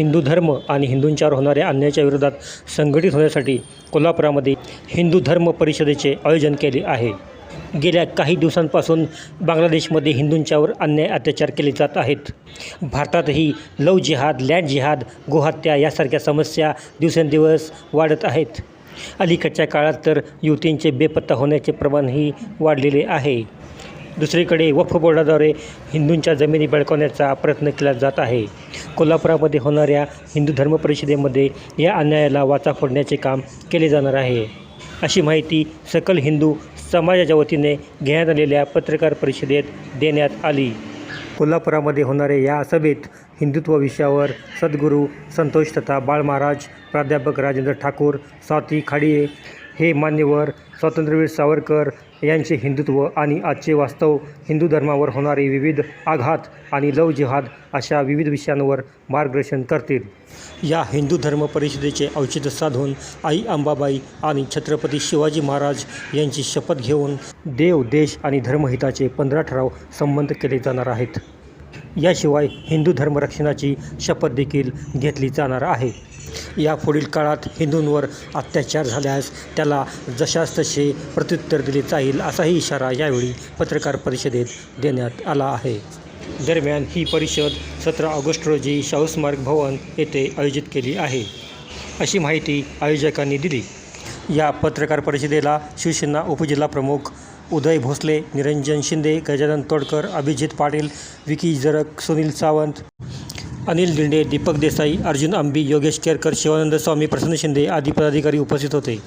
हिंदू धर्म आणि हिंदूंच्यावर होणाऱ्या अन्यायाच्या विरोधात संघटित होण्यासाठी कोल्हापुरामध्ये हिंदू धर्म परिषदेचे आयोजन केले आहे. गेल्या काही दिवसांपासून बांगलादेशमध्ये हिंदूंच्यावर अन्याय अत्याचार केले जात आहेत. भारतातही लव जिहाद लँड जिहाद गोहत्या यासारख्या समस्या दिवसेंदिवस वाढत आहेत. अलीकडच्या काळात तर युवतींचे बेपत्ता होण्याचे प्रमाणही वाढलेले आहे. दुसरीकडे वक्फ बोर्डाद्वारे हिंदूंच्या जमिनी बळकावण्याचा प्रयत्न केला जात आहे. कोल्हापुरामध्ये होणाऱ्या हिंदू धर्म परिषदेमध्ये या अन्यायाला वाचा फोडण्याचे काम केले जाणार आहे. अशी माहिती सकल हिंदू समाजाच्या वतीने घेण्यात आलेल्या पत्रकार परिषदेत देण्यात आली. कोल्हापुरामध्ये होणाऱ्या या सभेत हिंदुत्व विषयावर सद्गुरू संतोष तथा बाळ महाराज प्राध्यापक राजेंद्र ठाकूर स्वाती खाडिये हे मान्यवर स्वातंत्र्यवीर सावरकर यांचे हिंदुत्व आणि आजचे वास्तव हिंदू धर्मावर होणारे विविध आघात आणि लव जिहाद अशा विविध विषयांवर मार्गदर्शन करतील. या हिंदू धर्म परिषदेचे औचित्य साधून आई अंबाबाई आणि छत्रपती शिवाजी महाराज यांची शपथ घेऊन देव देश आणि धर्महिताचे पंधरा ठराव संबंध केले जाणार आहेत. याशिवाय हिंदू धर्मरक्षणाची शपथ देखील घेतली जाणार आहे. या पुढील काळात हिंदूंवर अत्याचार झाल्यास त्याला जशास तसे प्रत्युत्तर दिले जाईल असाही इशारा यावेळी पत्रकार परिषदेत देण्यात आला आहे. दरम्यान ही परिषद सतरा ऑगस्ट रोजी शाहूस्मार्ग भवन येथे आयोजित केली आहे. अशी माहिती आयोजकांनी दिली. या पत्रकार परिषदेला शिवसेना उपजिल्हा प्रमुख उदय भोसले निरंजन शिंदे गजानन तोडकर अभिजित पाटील विकी जरक सुनील सावंत अनिल दिंडे दीपक देसाई अर्जुन आंबी योगेश केरकर शिवानंद स्वामी प्रसन्न शिंदे आदी पदाधिकारी उपस्थित होते.